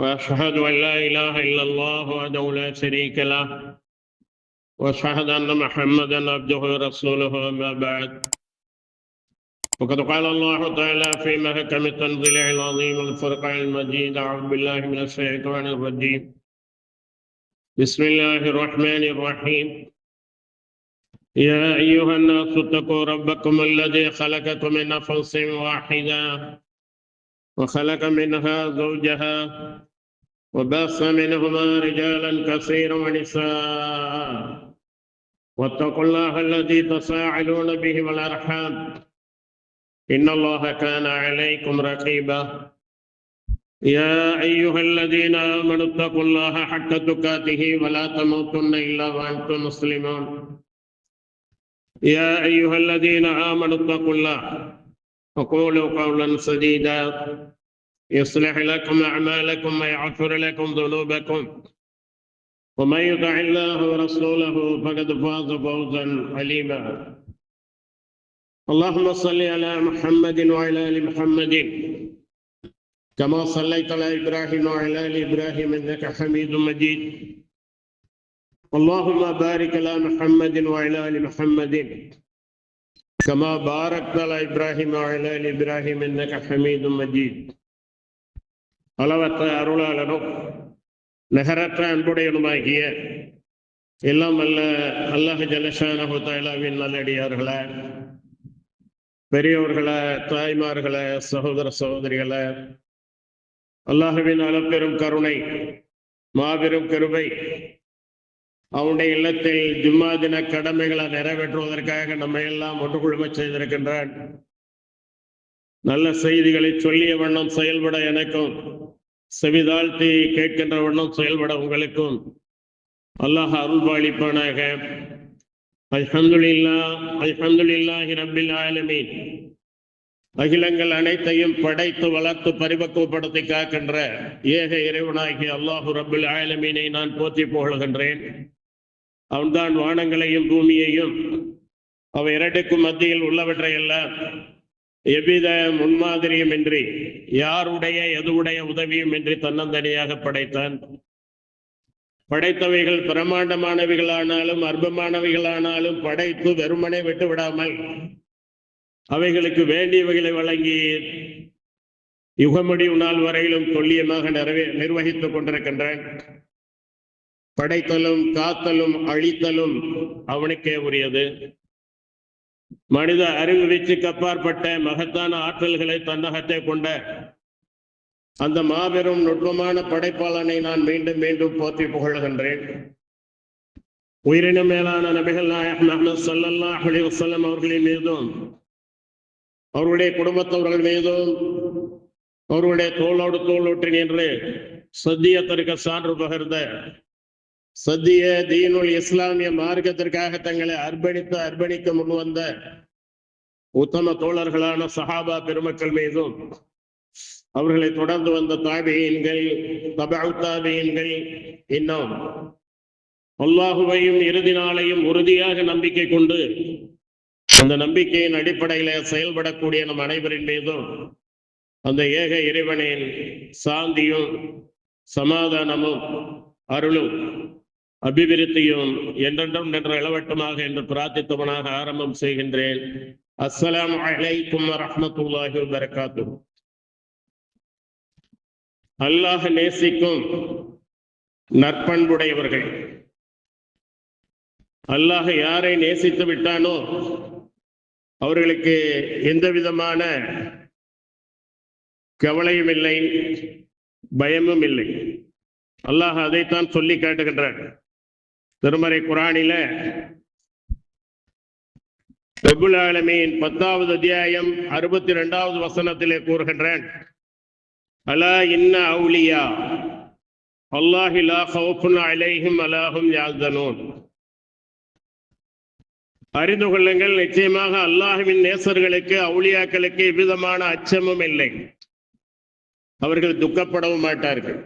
وأشهد أن لا إله إلا الله وحده لا شريك له وأشهد أن محمدا عبده ورسوله أما بعد. وقد قال الله تعالى في محكم التنزيل العظيم الفرقان المجيد أعوذ بالله من الشيطان الرجيم. بسم الله الرحمن الرحيم. يا أيها الناس اتقوا ربكم الذي خلقكم من نفس واحدة وخلق منها زوجها وبث منهما رجالا كثيرا ونساء. واتقوا الله الذي تساءلون به والأرحام. إن الله كان عليكم رقيبا. يا أيها الذين آمنوا اتقوا الله حق تقاته ولا تموتن إلا وأنتم مسلمون. يا أيها الذين آمنوا اتقوا الله وقولوا قولا سديدا. يصلح لكم أعمالكم ويغفر لكم ذنوبكم. ومن يطع الله ورسوله فقد فاز فوزا عليما اللهم صل على محمد وعلى آل محمد. كما صليت على إبراهيم وعلى آل إبراهيم إنك حميد مجيد. اللهم بارك على محمد وعلى آل محمد. كما باركت على إبراهيم وعلى آل إبراهيم إنك حميد مجيد. அளவற்ற அருளாளனும் நகரற்ற அன்புடையனுமாகிய எல்லாம் அல்ல அல்லாஹ் ஜலஷானஹுத்தாலாவின் நல்லடியார்களை பெரியவர்களே தாய்மார்களை சகோதர சகோதரிகளை அல்லாஹுவின் அளப்பெரும் கருணை மாபெரும் கருவை அவனுடைய இல்லத்தில் ஜும்மா தின கடமைகளை நிறைவேற்றுவதற்காக நம்ம எல்லாம் ஒன்று குழும செய்திருக்கின்றான். நல்ல செய்திகளை சொல்லிய வண்ணம் செயல்பட எனக்கும் செவிதாழ்த்தி கேட்கின்ற வண்ணம் செயல்பட உங்களுக்கும் அல்லாஹ் அருள்பாளிப்பானாக அல்ஹம்துலில்லா அல்ஹம்துலில்லாஹி ரப்பில் ஆலமீன். அகிலங்கள் அனைத்தையும் படைத்து வளர்த்து பரிபக்குவப்படுத்தி காக்கின்ற ஏக இறைவனாகி அல்லாஹு ரபுல் ஆலமீனை நான் போற்றி புகழ்கின்றேன். அவன்தான் வானங்களையும் பூமியையும் அவை இரண்டுக்கும் மத்தியில் உள்ளவற்றையெல்லாம் எவ்வித முன்மாதிரியும் இன்றி யாருடைய எதுவுடைய உதவியும் இன்றி தன்னந்தனியாக படைத்தான். படைத்தவைகள் பிரமாண்டமானவைகளானாலும் அற்பமானவைகளானாலும் படைத்து வெறுமனே விட்டு விடாமல் அவைகளுக்கு வேண்டியவைகளை வழங்கி யுகமுடிவு நாள் வரையிலும் துல்லியமாக நிறைவே நிர்வகித்துக் கொண்டிருக்கின்றான். படைத்தலும் காத்தலும் அழித்தலும் அவனுக்கே உரியது. மனித அறிவு வீச்சுக்கு அப்பாற்பட்ட மகத்தான ஆற்றல்களை தன்னகத்தை கொண்ட அந்த மாபெரும் நுட்பமான படைப்பாளனை நான் மீண்டும் மீண்டும் போற்றி புகழ்கின்றேன். உயிரின மேலான நபிகள் நாயகம் முகமது சல்லல்லாஹ் அலி வசல்லம் அவர்களின் மீதும் அவருடைய குடும்பத்தவர்கள் மீதும் அவருடைய தோளோடு தோளொற்றி நின்று சத்தியத்திற்கு சான்று பகிர்ந்த சத்திய தீனுல் இஸ்லாமிய மார்க்கத்திற்காக தங்களை அர்ப்பணித்து அர்ப்பணிக்க முன்வந்த உத்தம தோழர்களான சஹாபா பெருமக்கள் மீதும் அவர்களை தொடர்ந்து வந்த தாபியன்கள் தபால் தாபியன்கள் இன்னும் அல்லாஹுவையும் இறுதி நாளையும் உறுதியாக நம்பிக்கை கொண்டு அந்த நம்பிக்கையின் அடிப்படையில செயல்படக்கூடிய நம் அனைவரின் மீதும் அந்த ஏக இறைவனின் சாந்தியும் சமாதானமும் அருளும் அபிவிருத்தியும் என்றென்றும் நின்ற இளவட்டமாக என்று பிரார்த்தித்தவனாக ஆரம்பம் செய்கின்றேன். அஸ்ஸலாம் அலைக்கும் வரஹமத்துல்லாஹி வரகாத்து அல்லாஹ் நேசிக்கும் நற்பண்புடையவர்கள். அல்லாஹ் யாரை நேசித்து விட்டானோ அவர்களுக்கு எந்த விதமான கவலையும் இல்லை பயமும் இல்லை. அல்லாஹ் அதைத்தான் சொல்லி காட்டுகின்றான். திருமறை குரானில ரபுல் ஆலமீன் பத்தாவது அத்தியாயம் அறுபத்தி ரெண்டாவது வசனத்திலே கூறுகின்றேன். அலா இன்ன அவுலியா? அல்லாஹி லா ஹவுஃபுன் அலைஹிம் அலாஹும் யாழ்தனூன் அறிந்து கொள்ளுங்கள் நிச்சயமாக அல்லாஹுவின் நேசர்களுக்கு அவுளியாக்களுக்கு எவ்விதமான அச்சமும் இல்லை அவர்கள் துக்கப்படவும் மாட்டார்கள்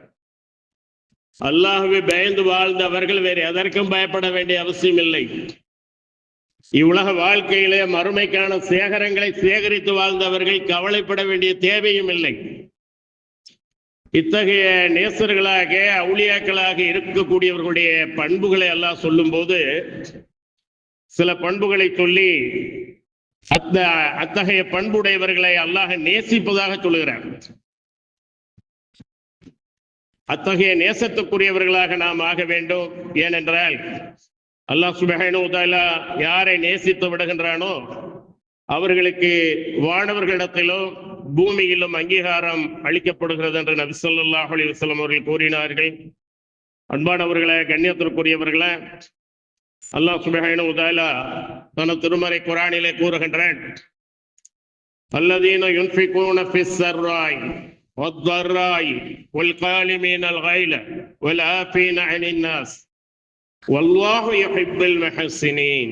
அல்லாஹுவை பயந்து வாழ்ந்தவர்கள் வேறு எதற்கும் பயப்பட வேண்டிய அவசியம் இல்லை இவ்வுலக வாழ்க்கையிலே மறுமைக்கான சேகரங்களை சேகரித்து வாழ்ந்தவர்கள் கவலைப்பட வேண்டிய தேவையும் இல்லை. இத்தகைய நேசர்களாக அவுளியாக்களாக இருக்கக்கூடியவர்களுடைய பண்புகளை எல்லாம் சொல்லும்போது சில பண்புகளை சொல்லி அத்த அத்தகைய பண்புடையவர்களை அல்லாஹ் நேசிப்பதாக சொல்லுகிறார். அத்தகைய நேசத்துக்குரியவர்களாக நாம் ஆக வேண்டும். ஏனென்றால் அல்லாஹ் சுபஹானுதாலா யாரை நேசித்து விடுகின்றானோ அவர்களுக்கு வானவர்களிடத்திலும் பூமியிலும் அங்கீகாரம் அளிக்கப்படுகிறது என்று நபி சொல்லாஹ் அலி வஸல்லம் அவர்கள் கூறினார்கள். அன்பானவர்களை கண்ணியத்திற்குரியவர்களே அல்லாஹ் சுபஹானு உதாலா தனது திருமறை குரானிலே கூறுகின்றான் அல்லதீன யுன்ஃபிகூன ஃபிஸ் சர்ராய் والضراء والقالمين الغيل والعافين عن الناس والله يحب المحسنين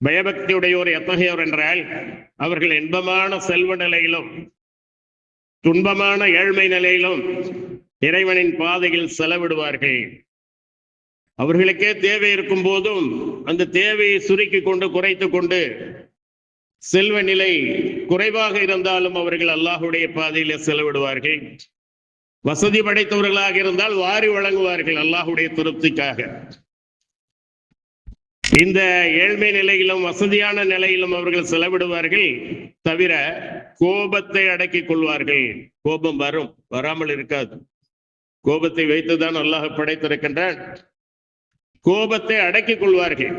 பயபக்தியுடையோர் எத்தகையோர் என்றால் அவர்கள் இன்பமான செல்வ நிலையிலும் துன்பமான ஏழ்மை நிலையிலும் இறைவனின் பாதையில் செலவிடுவார்கள் அவர்களுக்கே தேவை இருக்கும் போதும் அந்த தேவையை சுருக்கி கொண்டு குறைத்து கொண்டு செல்வ நிலை குறைவாக இருந்தாலும் அவர்கள் அல்லாஹுடைய பாதையில செலவிடுவார்கள். வசதி படைத்தவர்களாக இருந்தால் வாரி வழங்குவார்கள் அல்லாஹுடைய திருப்திக்காக. இந்த ஏழ்மை நிலையிலும் வசதியான நிலையிலும் அவர்கள் செலவிடுவார்கள் தவிர கோபத்தை அடக்கிக் கொள்வார்கள். கோபம் வரும் வராமல் இருக்காது. கோபத்தை வைத்துதான் அல்லாஹ் படைத்திருக்கின்றான். கோபத்தை அடக்கிக் கொள்வார்கள்.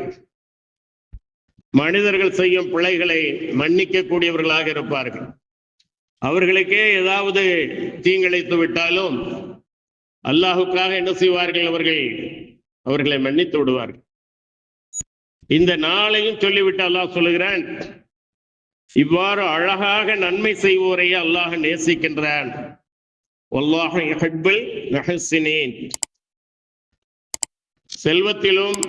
மனிதர்கள் செய்யும் பிழைகளை மன்னிக்க கூடியவர்களாக இருப்பார்கள். அவர்களுக்கே ஏதாவது தீங்கிழைத்து விட்டாலும் அல்லாஹுக்காக என்ன செய்வார்கள் அவர்கள்? அவர்களை மன்னித்து விடுவார்கள். இந்த நாளையும் சொல்லிவிட்டு அல்லாஹ் சொல்லுகிறான் இவ்வாறு அழகாக நன்மை செய்வோரையே அல்லாஹ் நேசிக்கின்றான். செல்வத்திலும்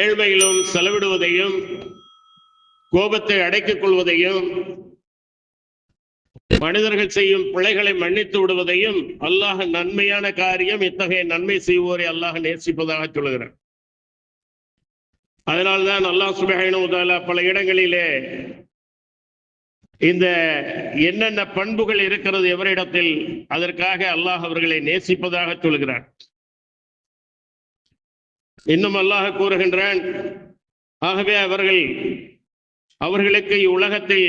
ஏழ்மையிலும் செலவிடுவதையும் கோபத்தை அடக்கிக் கொள்வதையும் மனிதர்கள் செய்யும் பிழைகளை மன்னித்து விடுவதையும் அல்லாஹ் நன்மையான காரியம் இத்தகைய நன்மை செய்வோரை அல்லாஹ் நேசிப்பதாக சொல்லுகிறார் அதனால்தான் அல்லாஹ் சுபஹானு தஆலா பல இடங்களிலே இந்த என்னென்ன பண்புகள் இருக்கிறது எவரிடத்தில் அதற்காக அல்லாஹ் அவர்களை நேசிப்பதாக சொல்கிறார் இன்னும் அல்லாஹ் கூறுகின்றான் ஆகவே அவர்கள் அவர்களுக்கு இவ்வுலகத்தில்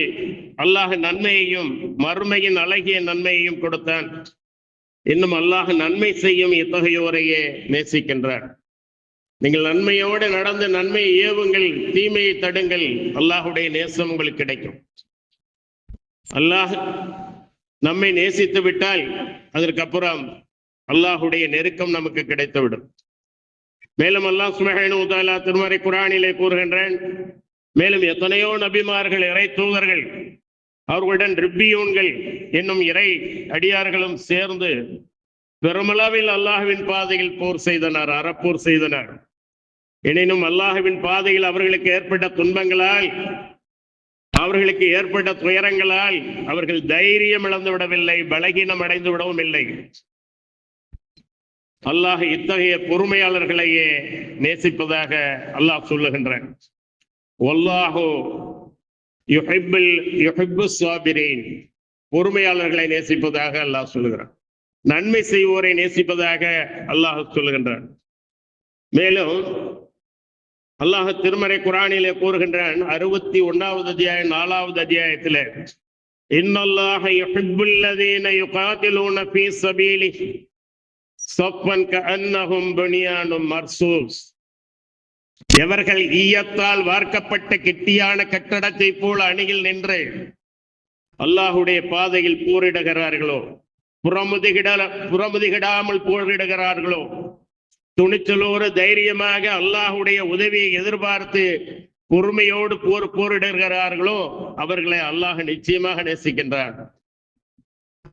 அல்லாஹ் நன்மையையும் மறுமையின் அழகிய நன்மையையும் கொடுத்தான். இன்னும் அல்லாஹ் நன்மை செய்யும் இத்தகையோரையே நேசிக்கின்றார். நீங்கள் நன்மையோடு நடந்த நன்மையை ஏவுங்கள் தீமையை தடுங்கள் அல்லாஹுடைய நேசம் உங்களுக்கு கிடைக்கும். அல்லாஹ் நம்மை நேசித்து விட்டால் அதற்கப்புறம் அல்லாஹுடைய நெருக்கம் நமக்கு கிடைத்துவிடும். மேலும் அல்லாஹ் சுமஹானு உதாலா திருமறை குரானிலே கூறுகின்றேன் மேலும் எத்தனையோ நபிமார்கள் இறை தூதர்கள் அவர்களுடன் ரிப்பியூன்கள் என்னும் இறை அடியார்களும் சேர்ந்து பெருமளவில் அல்லாஹுவின் பாதையில் போர் செய்தனர் அறப்போர் செய்தனர். எனினும் அல்லாஹுவின் பாதையில் அவர்களுக்கு ஏற்பட்ட துன்பங்களால் அவர்களுக்கு ஏற்பட்ட துயரங்களால் அவர்கள் தைரியம் இழந்து விடவில்லை பலகீனம் அடைந்து விடவும் இல்லை. அல்லாஹ் இத்தகைய பொறுமையாளர்களையே நேசிப்பதாக அல்லாஹ் சொல்லுகின்றான். வல்லாஹு யுஹிப்புல் யுஹிப்பு சாபிரீன். பொறுமையாளர்களை நேசிப்பதாக அல்லாஹ் சொல்லுகிறான். நன்மை செய்வோரை நேசிப்பதாக அல்லாஹ் சொல்லுகின்றான். மேலும் அல்லாஹ் திருமறை குரானிலே கூறுகின்றான் அறுபத்தி ஒன்னாவது அத்தியாயம் நாலாவது அத்தியாயத்திலே இன்னல்லாஹ யுஹிப்புல்லதீன யுகாத்திலூன ஃபீ சபீலி சஃபன் கஅன்னஹும் புனியானும் மர்சூஸ். எவர்கள் ஈயத்தால் வார்க்கப்பட்ட கெட்டியான கட்டடத்தை போல் அணியில் நின்று அல்லாஹுடைய பாதையில் போரிடுகிறார்களோ? புறமுதுகிட புறமுதுகிடாமல் போரிடுகிறார்களோ? துணிச்சலோடு தைரியமாக அல்லாஹுடைய உதவியை எதிர்பார்த்து பொறுமையோடு போர் போரிடுகிறார்களோ? அவர்களை அல்லாஹ் நிச்சயமாக நேசிக்கின்றான்.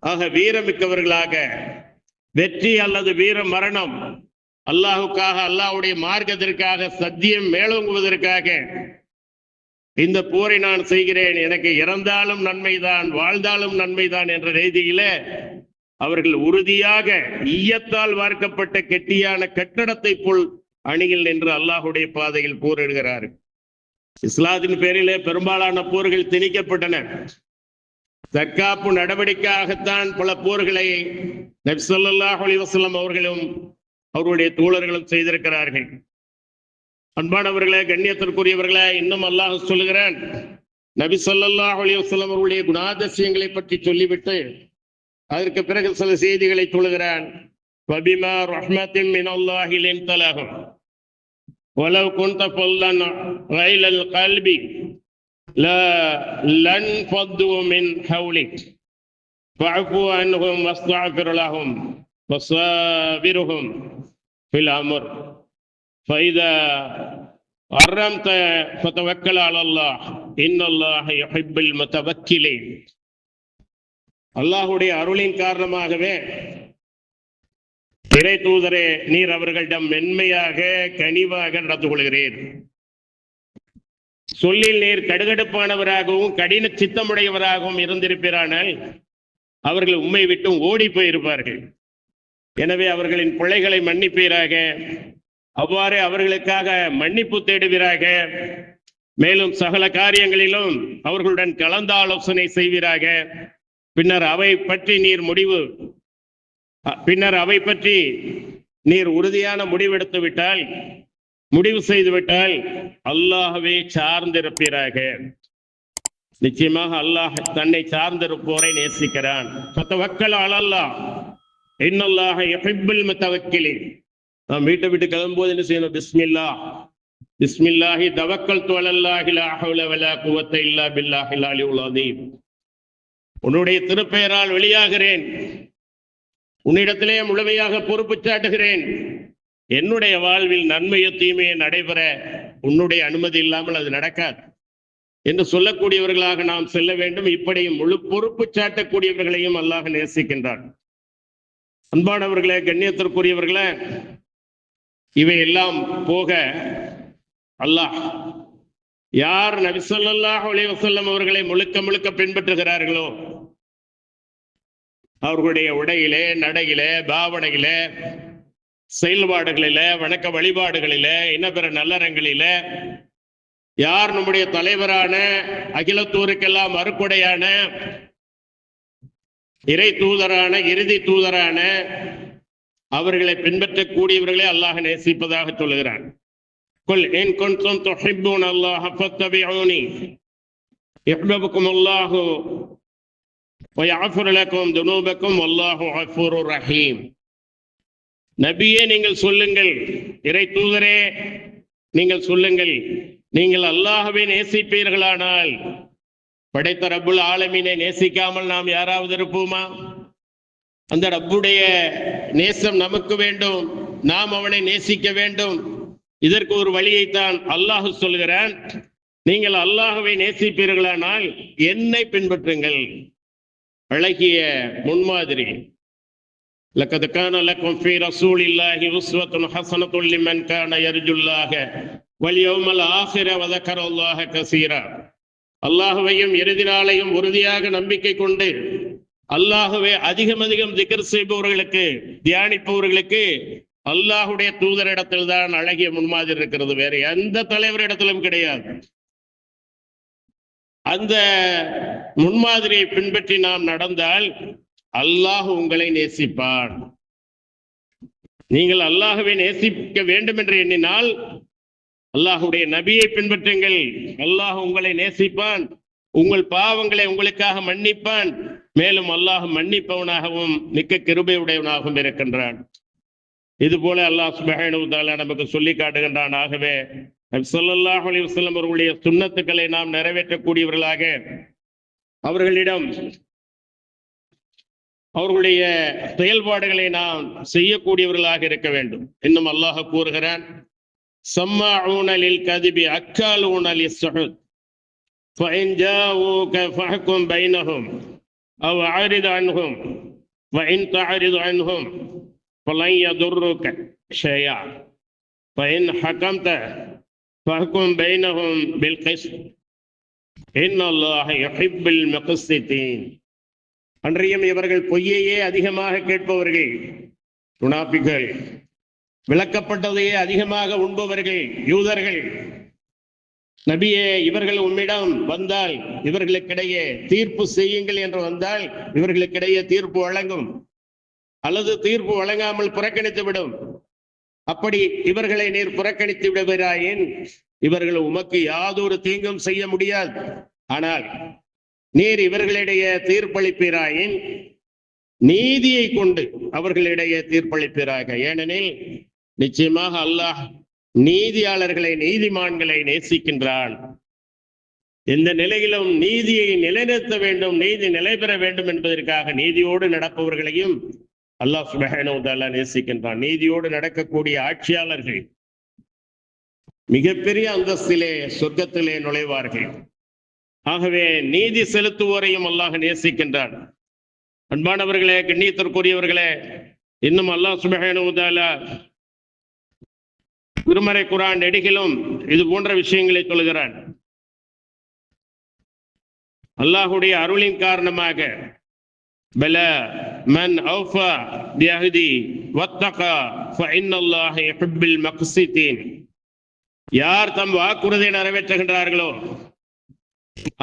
ஆக வீரமிக்கவர்களாக வெற்றி அல்லது வீர மரணம் அல்லாஹுக்காக அல்லாஹ்வுடைய மார்க்கத்திற்காக சத்தியம் மேலோங்குவதற்காக இந்த போரை நான் செய்கிறேன். எனக்கு இறந்தாலும் நன்மைதான் வாழ்ந்தாலும் நன்மைதான் என்ற ரீதியில அவர்கள் உறுதியாக ஈயத்தால் வார்க்கப்பட்ட கெட்டியான கட்டடத்தை போல் அணியில் நின்று அல்லாஹுடைய பாதையில் போரிடுகிறார்கள். இஸ்லாத்தின் பேரிலே பெரும்பாலான போர்கள் திணிக்கப்பட்டன. தற்காப்பு நடவடிக்கையாகத்தான் பல போர்களை நபிசல்லாஹ் அலி வசலம் அவர்களும் அவருடைய தோழர்களும் செய்திருக்கிறார்கள் அன்பானவர்களே கண்ணியத்திற்குரியவர்களே இன்னும் அல்லாஹ் சொல்லுகிறான் நபி ஸல்லல்லாஹு அலைஹி வஸல்லம் அவருடைய குணாதிசயங்களை பற்றி சொல்லிவிட்டு அதற்கு பிறகு சில செய்திகளை சொல்லுகிறான் வபிமா ரஹ்மத்தின் மின் அல்லாஹி லின்தலஹும் ولو كنت فظا غيل القلب لا لن فضوا من حولك فاعفو عنهم واستغفر لهم وصابرهم في الامر فإذا أرمت فتوكل على الله إن الله يحب المتوكلين அல்லாஹுடைய அருளின் காரணமாகவே இறை தூதரே நீர் அவர்களிடம் மென்மையாக கனிவாக நடந்து கொள்கிறீர் சொல்லில் நீர் கடுகடுப்பானவராகவும் கடின சித்தமுடையவராகவும் இருந்திருப்பீரானால் அவர்கள் உண்மை விட்டும் ஓடி போயிருப்பார்கள் எனவே அவர்களின் பிள்ளைகளை மன்னிப்பீராக. அவ்வாறு அவர்களுக்காக மன்னிப்பு தேடுவீராக. மேலும் சகல காரியங்களிலும் அவர்களுடன் கலந்து ஆலோசனை செய்வீராக. பின்னர் அவை பற்றி நீர் முடிவு பின்னர் அவை பற்றி நீர் உறுதியான முடிவெடுத்து விட்டால் முடிவு செய்துவிட்டால் அல்லாஹவே சார்ந்திருப்பீராக. நிச்சயமாக அல்லாஹ் தன்னை சார்ந்திருப்போரை நேசிக்கிறான். அல்லாஹ் இன்னல்லாக இன்னல்லாஹ யுஹிப்புல் முத்தவக்கிலின். நாம் வீட்டை விட்டு கிளம்பும்போது என்ன செய்யணும்? பிஸ்மில்லா பிஸ்மில்லாஹி தவக்கல் துவலல்லாஹி லா ஹவுல வலா குவத்த இல்லா பில்லாஹில் அலியுல் உன்னுடைய திருப்பெயரால் வெளியாகிறேன். உன்னிடத்திலே முழுமையாக பொறுப்பு சாட்டுகிறேன். என்னுடைய வாழ்வில் நன்மையோ தீமையோ நடைபெற உன்னுடைய அனுமதி இல்லாமல் அது நடக்காது. என்று சொல்லக்கூடியவர்களாக நாம் செல்ல வேண்டும். இப்படியும் முழு பொறுப்பு சாட்டக்கூடியவர்களையும் அல்லாஹ் நேசிக்கின்றான். அன்பானவர்களே கண்ணியத்திற்குரியவர்களே இவை எல்லாம் போக அல்லாஹ் யார் நபிசல்லாஹ் ஸல்லல்லாஹு அவர்களை முழுக்க முழுக்க பின்பற்றுகிறார்களோ அவர்களுடைய உடையிலே நடையிலே பாவனையிலே செயல்பாடுகளிலே வணக்க வழிபாடுகளிலே இன்னபிற நல்லறங்களில யார் நம்முடைய தலைவரான அகிலத்தூருக்கெல்லாம் அறுக்குடையான இறை தூதரான இறுதி தூதரான அவர்களை பின்பற்றக்கூடியவர்களே அல்லாஹ் நேசிப்பதாக சொல்லுகிறான் قل إن كنتم تحبون الله فاتبعوني يحببكم الله ويغفر لكم ذنوبكم والله غفور رحيم நபியே நீங்கள் சொல்லுங்கள் இறை தூதரே நீங்கள் சொல்லுங்கள் நீங்கள் அல்லாஹ்வை நேசிப்பீர்களானால் படைத்த ரப்புல் ஆலமீனை நேசிக்காமல் நாம் யாராவது இருப்போமா அந்த ரப்புடைய நேசம் நமக்கு வேண்டும் நாம் அவனை நேசிக்க வேண்டும் இதற்கு ஒரு வழியைத்தான் அல்லாஹ் சொல்கிறான் நீங்கள் அல்லாஹ்வை நேசிப்பீர்களானால் என்னை பின்பற்றுங்கள் அழகிய முன்மாதிரி لقد كان لكم في رسول الله أسوة حسنة لمن كان يرجو الله واليوم الآخر وذكر الله كثيرا அல்லாஹுவையும் இறுதி நாளையும் உறுதியாக நம்பிக்கை கொண்டு அல்லாஹுவை அதிகம் அதிகம் திகர் செய்பவர்களுக்கு தியானிப்பவர்களுக்கு அல்லாஹுடைய தூதரிடத்தில் தான் அழகிய முன்மாதிரி இருக்கிறது. வேற எந்த தலைவரிடத்திலும் கிடையாது. அந்த முன்மாதிரியை பின்பற்றி நாம் நடந்தால் அல்லாஹ் உங்களை நேசிப்பான். நீங்கள் அல்லாஹுவை நேசிக்க வேண்டும் என்று எண்ணினால் அல்லாஹுடைய நபியை பின்பற்றுங்கள். அல்லாஹ் உங்களை நேசிப்பான். உங்கள் பாவங்களை உங்களுக்காக மன்னிப்பான். மேலும் அல்லாஹ் மன்னிப்பவனாகவும் மிக்க கிருபையுடையவனாகவும் இருக்கின்றான். இது போல அல்லாஹ் சுபஹானஹு நமக்கு சொல்லி காட்டுகின்றான். ஆகவே சொல்லல்லாஹ் ஸல்லல்லாஹு அலைஹி அவர்களுடைய சுண்ணத்துக்களை நாம் நிறைவேற்றக்கூடியவர்களாக அவர்களிடம் அவர்களுடைய செயல்பாடுகளை நாம் செய்யக்கூடியவர்களாக இருக்க வேண்டும். இன்னும் அல்லாஹ் கூறுகிறான் سماعون للكذب أكالون للسحت فإن جاءوك فاحكم بينهم أو أعرض عنهم وإن تعرض عنهم فلن يضرك شيئا فإن حكمت فاحكم بينهم بالقسط إن الله يحب المقسطين அன்றியும் இவர்கள் பொய்யையே அதிகமாக கேட்பவர்கள் துணாப்பிகள் விளக்கப்பட்டதையே அதிகமாக உண்பவர்கள் யூதர்கள். நபியே இவர்கள் உம்மிடம் வந்தால் இவர்களுக்கிடையே தீர்ப்பு செய்யுங்கள் என்று வந்தால் இவர்களுக்கிடையே தீர்ப்பு வழங்கும். அல்லது தீர்ப்பு வழங்காமல் புறக்கணித்து விடும். அப்படி இவர்களை நீர் புறக்கணித்து விடுகிறாயின். இவர்கள் உமக்கு யாதொரு தீங்கும் செய்ய முடியாது. ஆனால் நீர் இவர்களிடையே தீர்ப்பளிப்பீராயின். நீதியை கொண்டு அவர்களிடையே தீர்ப்பளிப்பீராக. ஏனெனில் நிச்சயமாக அல்லாஹ் நீதியாளர்களை நீதிமான்களை நேசிக்கின்றான். எந்த நிலையிலும் நீதியை நிலைநிறுத்த வேண்டும் நீதி நிலை பெற வேண்டும் என்பதற்காக நீதியோடு நடப்பவர்களையும் அல்லாஹ் சுபஹானஹு நேசிக்கின்றான். நீதியோடு நடக்கக்கூடிய ஆட்சியாளர்கள் மிகப்பெரிய அந்தஸ்திலே சொர்க்கத்திலே நுழைவார்கள். ஆகவே நீதி செலுத்துவோரையும் அல்லாஹ் நேசிக்கின்றான். அன்பானவர்களே கண்ணியத்திற்குரியவர்களே இன்னும் அல்லாஹ் சுபஹானஹு திருமறை குரான் நெடுகிலும் இது போன்ற விஷயங்களை சொல்கிறான். அல்லாஹுடைய அருளின் காரணமாக பல மன் அவுஃபா பியஹதி வத்தகா ஃபஇன்னல்லாஹ யுஹிப்புல் மக்ஸிதீன் யார் தம் வாக்குறுதியை நிறைவேற்றுகின்றார்களோ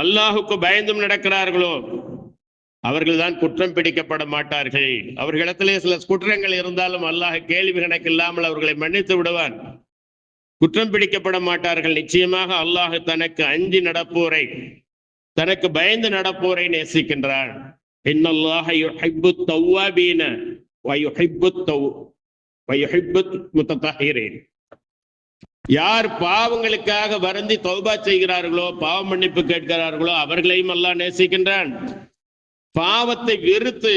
அல்லாஹுக்கு பயந்தும் நடக்கிறார்களோ அவர்கள்தான் குற்றம் பிடிக்கப்பட மாட்டார்கள். அவர்களிடத்திலே சில குற்றங்கள் இருந்தாலும் அல்லாஹ் கேள்வி கணக்கு இல்லாமல் அவர்களை மன்னித்து விடுவான். குற்றம் பிடிக்கப்பட மாட்டார்கள். நிச்சயமாக அல்லாஹ் தனக்கு அஞ்சி நடப்போரை தனக்கு பயந்து நடப்போரை நேசிக்கின்றான் யார் பாவங்களுக்காக வருந்தி தௌபா செய்கிறார்களோ பாவ மன்னிப்பு கேட்கிறார்களோ அவர்களையும் அல்லாஹ் நேசிக்கின்றான். பாவத்தை வெறுத்து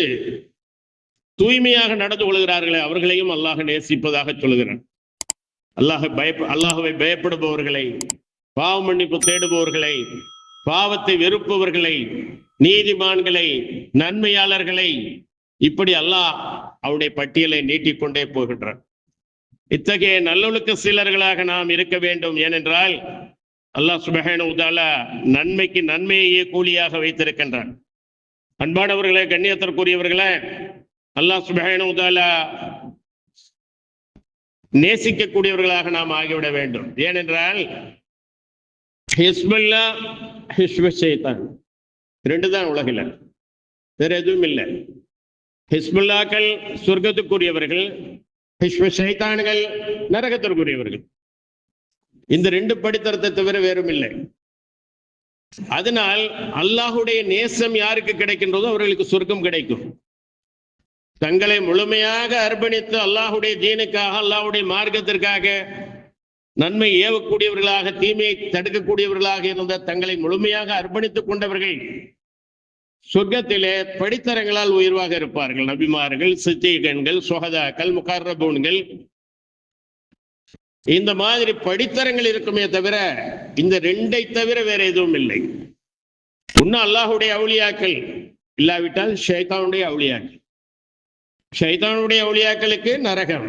தூய்மையாக நடந்து கொள்கிறார்களே அவர்களையும் அல்லாஹ் நேசிப்பதாக சொல்கிறான் அல்லாஹ் பயப்ப அல்லாஹுவை பயப்படுபவர்களை பாவ மன்னிப்பு தேடுபவர்களை பாவத்தை வெறுப்பவர்களை நீதிமான்களை நன்மையாளர்களை இப்படி அல்லாஹ் அவருடைய பட்டியலை நீட்டிக்கொண்டே போகின்றான். இத்தகைய நல்லொழுக்க சீலர்களாக நாம் இருக்க வேண்டும். ஏனென்றால் அல்லாஹ் சுபஹான உதாலா நன்மைக்கு நன்மையையே கூலியாக வைத்திருக்கின்றான். அன்பானவர்களே கண்ணியத்திற்குரியவர்களே அல்லாஹ் சுபஹான உதாலா நேசிக்கக்கூடியவர்களாக நாம் ஆகிவிட வேண்டும். ஏனென்றால் ஹிஸ்புல்லா ஹிஸ்பு ஷைத்தான். ரெண்டு தான் உலகில். வேற எதுவும் இல்லை. ஹிஸ்புல்லாக்கள் சொர்க்கத்துக்குரியவர்கள் ஹிஸ்பு ஷைத்தான்கள் நரகத்திற்குரியவர்கள். இந்த ரெண்டு படித்தரத்தை தவிர வேறும் இல்லை. அதனால் அல்லாஹுடைய நேசம் யாருக்கு கிடைக்கின்றதோ அவர்களுக்கு சொர்க்கம் கிடைக்கும். தங்களை முழுமையாக அர்ப்பணித்து அல்லாஹுடைய தீனுக்காக அல்லாஹுடைய மார்க்கத்திற்காக நன்மை ஏவக்கூடியவர்களாக தீமையை தடுக்கக்கூடியவர்களாக இருந்த தங்களை முழுமையாக அர்ப்பணித்துக் கொண்டவர்கள் சொர்க்கத்திலே படித்தரங்களால் உயர்வாக இருப்பார்கள். நபிமார்கள் சித்திகன்கள் சுகதாக்கள் முகர்ரபூன்கள். இந்த மாதிரி படித்தரங்கள் இருக்குமே தவிர இந்த ரெண்டை தவிர வேற எதுவும் இல்லை. இன்னும் அல்லாஹுடைய அவுளியாக்கள் இல்லாவிட்டால் ஷேதாவுடைய அவுளியாக்கள். ஷைதானுடைய அவுளியாக்களுக்கு நரகம்.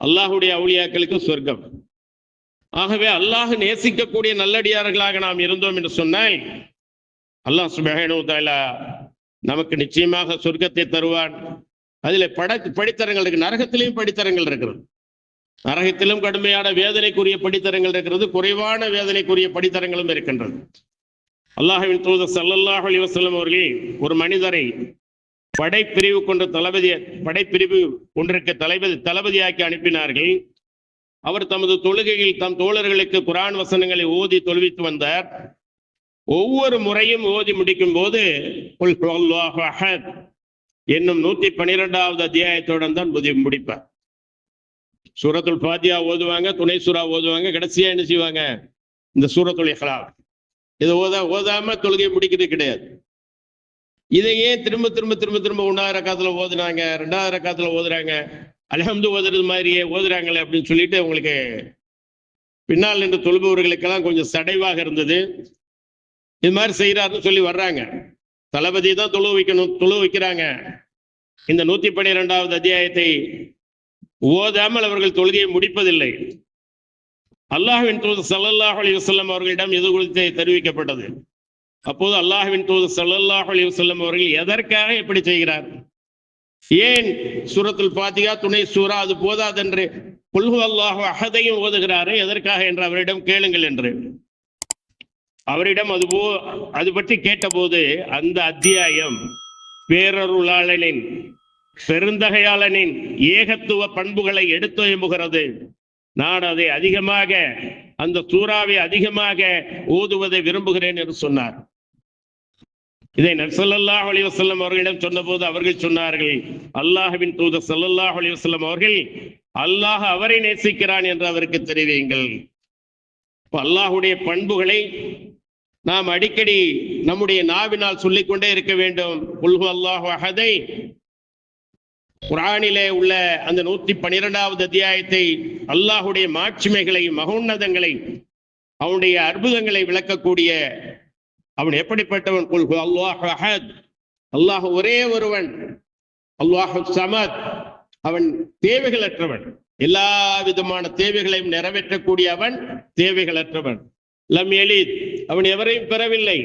அல்லாஹுடைய அவுளியாக்களுக்கு சொர்க்கம். ஆகவே அல்லாஹ் நேசிக்கக்கூடிய நல்லடியார்களாக நாம் இருந்தோம் என்று சொன்னால் அல்லாஹ் சுபஹானு தாலா நமக்கு நிச்சயமாக சொர்க்கத்தை தருவான். அதில் பட படித்தரங்கள் இருக்கு நரகத்திலையும் படித்தரங்கள் இருக்கிறது. நரகத்திலும் கடுமையான வேதனைக்குரிய படித்தரங்கள் இருக்கிறது குறைவான வேதனைக்குரிய படித்தரங்களும் இருக்கின்றது. அல்லாஹ்வின் தூதர் சல்லல்லாஹ் அலி வசலம் அவர்கள் ஒரு மனிதரை படைப்பிரிவு கொண்ட தளபதி படைப்பிரிவு ஒன்றிற்கு தளபதி தளபதியாக்கி அனுப்பினார்கள். அவர் தமது தொழுகையில் தம் தோழர்களுக்கு குரான் வசனங்களை ஓதி தொழுவித்து வந்தார். ஒவ்வொரு முறையும் ஓதி முடிக்கும் போது என்னும் நூத்தி பன்னிரெண்டாவது அத்தியாயத்துடன் தான் முதி முடிப்பார். சூரத்துல் பாத்தியா ஓதுவாங்க துணை சூரா ஓதுவாங்க கடைசியா என்ன செய்வாங்க? இந்த சூரத்துல் இஹ்லாஸ் இதை ஓதா ஓதாம தொழுகை முடிக்கிறது கிடையாது. இதையே திரும்ப திரும்ப திரும்ப திரும்ப ஒன்றாவது ரக்காத்துல ஓதுனாங்க ரெண்டாவது ரக்காத்துல ஓதுறாங்க. அலஹம்து ஓதுறது மாதிரியே ஓதுறாங்களே அப்படின்னு சொல்லிட்டு உங்களுக்கு பின்னால் நின்று தொழுபவர்களுக்கெல்லாம் கொஞ்சம் சடைவாக இருந்தது. இது மாதிரி செய்யறாருன்னு சொல்லி வர்றாங்க. தளபதி தான் தொழு வைக்கணும் தொழு வைக்கிறாங்க. இந்த நூத்தி பன்னிரெண்டாவது அத்தியாயத்தை ஓதாமல் அவர்கள் தொழுகையை முடிப்பதில்லை. அல்லாஹ்வின் தூது ஸல்லல்லாஹு அலைஹி வஸல்லம் அவர்களிடம் இது குறித்து தெரிவிக்கப்பட்டது. அப்போது அல்லாஹ்வின் தூது ஸல்லல்லாஹு அலைஹி அவர்கள் எதற்காக இப்படி செய்கிறார்? ஏன் சூரத்துல் பாத்தியா துணை சூரா அது போதாதென்று குல்ஹு அல்லாஹு அகதையும் ஓதுகிறாரே எதற்காக என்று அவரிடம் கேளுங்கள் என்று. அவரிடம் அது போ அது பற்றி கேட்டபோது அந்த அத்தியாயம் பேரருளாளனின் பெருந்தகையாளனின் ஏகத்துவ பண்புகளை எடுத்து எம்புகிறது நான் அதை அதிகமாக அந்த சூறாவை அதிகமாக ஓதுவதை விரும்புகிறேன் என்று சொன்னார். இதை நபிசல்லாஹ் அலி வசல்லம் அவர்களிடம் சொன்னபோது அவர்கள் சொன்னார்கள் அல்லாஹ்வின் தூதர் ஸல்லல்லாஹு அலி வசல்லம் அவர்கள் அல்லாஹ் அவரை நேசிக்கிறான் என்று அவருக்கு தெரிவியுங்கள். அல்லாஹுடைய பண்புகளை நாம் அடிக்கடி நம்முடைய நாவினால் சொல்லிக்கொண்டே இருக்க வேண்டும். உல்ஹு அல்லாஹு அஹதை. குரானிலே உள்ள அந்த நூத்தி பனிரெண்டாவது அத்தியாயத்தை அல்லாஹுடைய மாட்சிமைகளை மகோன்னதங்களை அவனுடைய அற்புதங்களை விளக்கக்கூடிய அவன் எப்படிப்பட்டவன்? கொள்கு அல்லாஹ் அஹத் அல்லாஹ் ஒரே ஒருவன். அல்லாஹு சமத். அவன் தேவைகளற்றவன். எல்லா விதமான தேவைகளையும் நிறைவேற்றக்கூடிய அவன் தேவைகளற்றவன். லம் எலித் அவன் எவரையும் பெறவில்லை.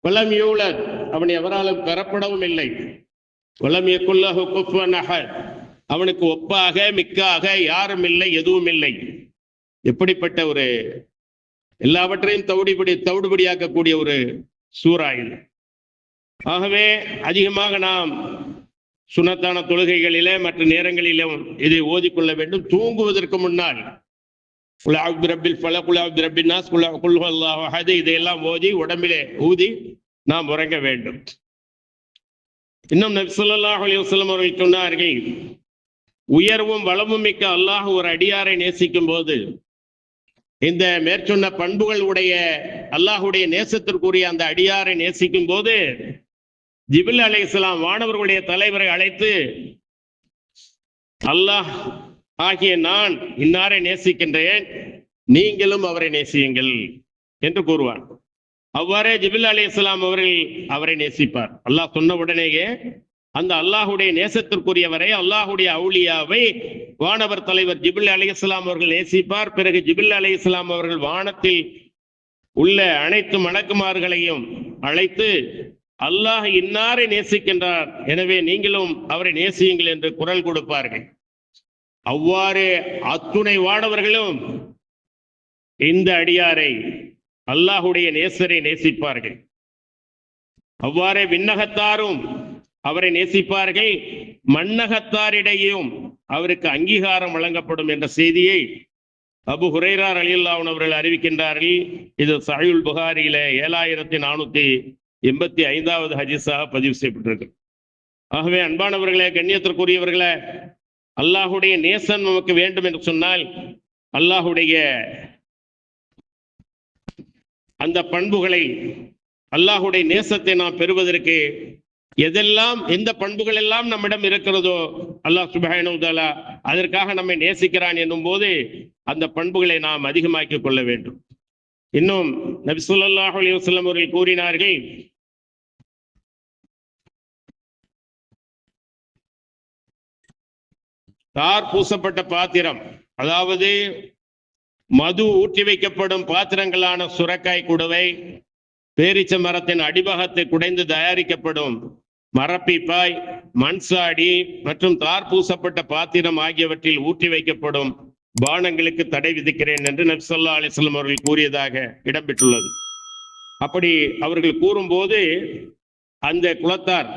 வலம் யூலத். அவன் எவராலும் பெறப்படவும் இல்லை. வலம் எக்குல்லஹு குஃபன் அஹத். அவனுக்கு ஒப்பாக மிக்காக யாரும் இல்லை எதுவும் இல்லை. எப்படிப்பட்ட ஒரு எல்லாவற்றையும் தவிடுபடி தவிடுபடியாக்கக்கூடிய ஒரு சூறா இது ஆகவே அதிகமாக நாம் சுனத்தான தொழுகைகளிலே மற்ற நேரங்களிலும் இதை ஓதிக்கொள்ள வேண்டும். தூங்குவதற்கு முன்னால் குலாப் ரப்பில் பல குலாப் ரப்பின் நாஸ் குலா இதையெல்லாம் ஓதி உடம்பிலே ஊதி நாம் உறங்க வேண்டும். இன்னும் நபி ஸல்லல்லாஹு அலைஹி அவர்கள் சொன்னார்கள் உயர்வும் வளமும் மிக்க அல்லாஹ் ஒரு அடியாரை நேசிக்கும் போது இந்த மேற்சொன்ன பண்புகள் உடைய அல்லாஹுடைய நேசத்திற்குரிய அந்த அடியாரை நேசிக்கும் போது ஜிபில் அலை இஸ்லாம் வானவர்களுடைய தலைவரை அழைத்து அல்லாஹ் ஆகிய நான் இன்னாரை நேசிக்கின்றேன்? நீங்களும் அவரை நேசியுங்கள் என்று கூறுவார். அவ்வாறே ஜிபில் அலி இஸ்லாம் அவர்கள் அவரை நேசிப்பார். அல்லாஹ் சொன்ன உடனேயே அந்த அல்லாஹுடைய நேசத்திற்குரியவரை அல்லாஹுடைய அவுளியாவை வானவர் தலைவர் ஜிபில் அலி இஸ்லாம் அவர்கள் நேசிப்பார். பிறகு ஜிபில் அலி இஸ்லாம் அவர்கள் வானத்தில் உள்ள அனைத்து மணக்குமார்களையும் அழைத்து அல்லாஹ் இன்னாரை நேசிக்கின்றார்? எனவே நீங்களும் அவரை நேசியுங்கள் என்று குரல் கொடுப்பார்கள். அவ்வாறு அத்துணை வானவர்களும் இந்த அடியாரை அல்லாஹுடைய நேசரை நேசிப்பார்கள். அவ்வாறே விண்ணகத்தாரும் அவரை நேசிப்பார்கள். மன்னகத்தாரிடையும் அவருக்கு அங்கீகாரம் வழங்கப்படும் என்ற செய்தியை அபு ஹுரைரார் அலியுல்லாவன் அவர்கள் அறிவிக்கின்றார்கள். இது சாயுல் புகாரியில ஏழாயிரத்தி நானூத்தி எண்பத்தி ஐந்தாவது ஹஜீஸாக பதிவு செய்யப்பட்டிருக்கு. ஆகவே அன்பானவர்களே கண்ணியத்திற்குரியவர்களே அல்லாஹுடைய நேசன் நமக்கு வேண்டும் என்று சொன்னால் அல்லாஹுடைய அந்த பண்புகளை அல்லாஹுடைய நேசத்தை நாம் பெறுவதற்கு எதெல்லாம் எந்த பண்புகள் எல்லாம் நம்மிடம் இருக்கிறதோ அல்லாஹ் சுபஹானுதலா அதற்காக நம்மை நேசிக்கிறான் என்னும் போது அந்த பண்புகளை நாம் அதிகமாக்கிக் கொள்ள வேண்டும். இன்னும் நபி ஸல்லல்லாஹு அலி வஸ்லம் அவர்கள் கூறினார்கள் தார் பூசப்பட்ட பாத்திரம் அதாவது மது ஊற்றி வைக்கப்படும் பாத்திரங்களான சுரக்காய் குடுவை பேரிச்ச மரத்தின் அடிபாகத்தை குடைந்து தயாரிக்கப்படும் மரப்பிப்பாய் மண்சாடி மற்றும் தார் பூசப்பட்ட பாத்திரம் ஆகியவற்றில் ஊற்றி வைக்கப்படும் பானங்களுக்கு தடை விதிக்கிறேன் என்று நப்சல்லா அலிஸ்லாம் அவர்கள் கூறியதாக இடம்பெற்றுள்ளது. அப்படி அவர்கள் கூறும்போது அந்த குலத்தார்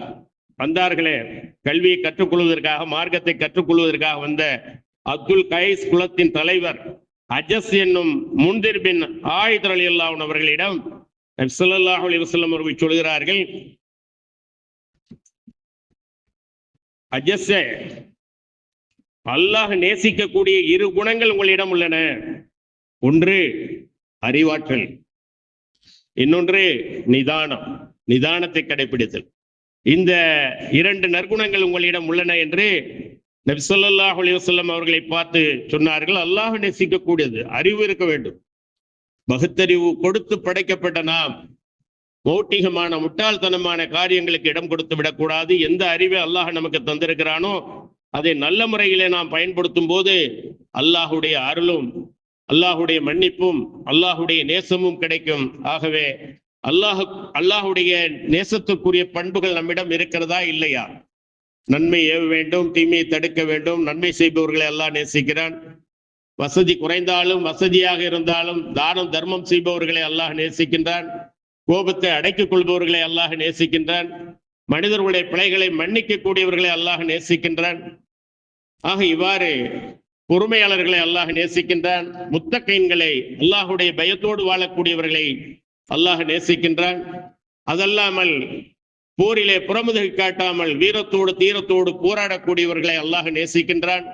வந்தார்களே கல்வியை கற்றுக்கொள்வதற்காக மார்க்கத்தை கற்றுக்கொள்வதற்காக வந்த அப்துல் கைஸ் குலத்தின் தலைவர் அஜஸ் என்னும் முன்திர் பின் ஆயுதர் அலி அல்லாஹன் அவர்களிடம் ஸல்லல்லாஹு அலி வஸல்லம் அவர்கள் சொல்கிறார்கள் அஜஸ்ஸே அல்லாஹ் நேசிக்கக்கூடிய இரு குணங்கள் உங்களிடம் உள்ளன. ஒன்று அறிவாற்றல். இன்னொன்று நிதானம். நிதானத்தை கடைபிடித்தல் இந்த இரண்டு நற்குணங்கள் உங்களிடம் உள்ளன என்று நபிசல்லாஹ் அலிவசல்லம் அவர்களை பார்த்து சொன்னார்கள். அல்லாஹ் நேசிக்கக்கூடியது அறிவு இருக்க வேண்டும். பகுத்தறிவு கொடுத்து படைக்கப்பட்ட நாம் மௌட்டிகமான முட்டாள்தனமான காரியங்களுக்கு இடம் கொடுத்து விடக்கூடாது. எந்த அறிவை அல்லாஹ் நமக்கு தந்திருக்கிறானோ அதை நல்ல முறையிலே நாம் பயன்படுத்தும் போது அல்லாஹுடைய அருளும் அல்லாஹுடைய மன்னிப்பும் அல்லாஹுடைய நேசமும் கிடைக்கும். ஆகவே அல்லாஹ் அல்லாஹுடைய நேசத்துக்குரிய பண்புகள் நம்மிடம் இருக்கிறதா இல்லையா? நன்மை ஏவ வேண்டும் தீமையை தடுக்க வேண்டும். நன்மை செய்பவர்களை அல்லாஹ் நேசிக்கிறான். வசதி குறைந்தாலும் வசதியாக இருந்தாலும் தானம் தர்மம் செய்பவர்களை அல்லாஹ் நேசிக்கின்றான். கோபத்தை அடக்கிக் கொள்பவர்களை அல்லாஹ் நேசிக்கின்றான். மனிதர்களுடைய பிழைகளை மன்னிக்க கூடியவர்களை அல்லாஹ் நேசிக்கின்றான். ஆக இவ்வாறு பொறுமையாளர்களை அல்லாஹ் நேசிக்கின்றான். முத்தக்கைன்களை அல்லாஹுடைய பயத்தோடு வாழக்கூடியவர்களை அல்லாஹ் நேசிக்கின்றான். அதல்லாமல் போரிலே புறமுதுகை காட்டாமல் வீரத்தோடு தீரத்தோடு போராடக்கூடியவர்களை அல்லாஹ் நேசிக்கின்றான்.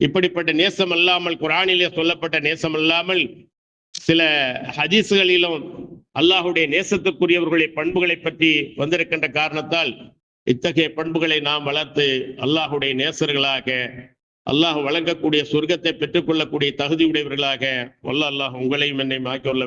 இப்படிப்பட்ட நேசம் அல்லாமல் குரானிலே சொல்லப்பட்ட நேசம் அல்லாமல் சில ஹதீஸ்களிலும் அல்லாஹுடைய நேசத்துக்குரியவர்களுடைய பண்புகளை பற்றி வந்திருக்கின்ற காரணத்தால் இத்தகைய பண்புகளை நாம் வளர்த்து அல்லாஹுடைய நேசர்களாக அல்லாஹ் வழங்கக்கூடிய சொர்க்கத்தை பெற்றுக்கொள்ளக்கூடிய தகுதியுடையவர்களாக வல்ல அல்லாஹ் உங்களையும் என்னை மாக்கியுள்ள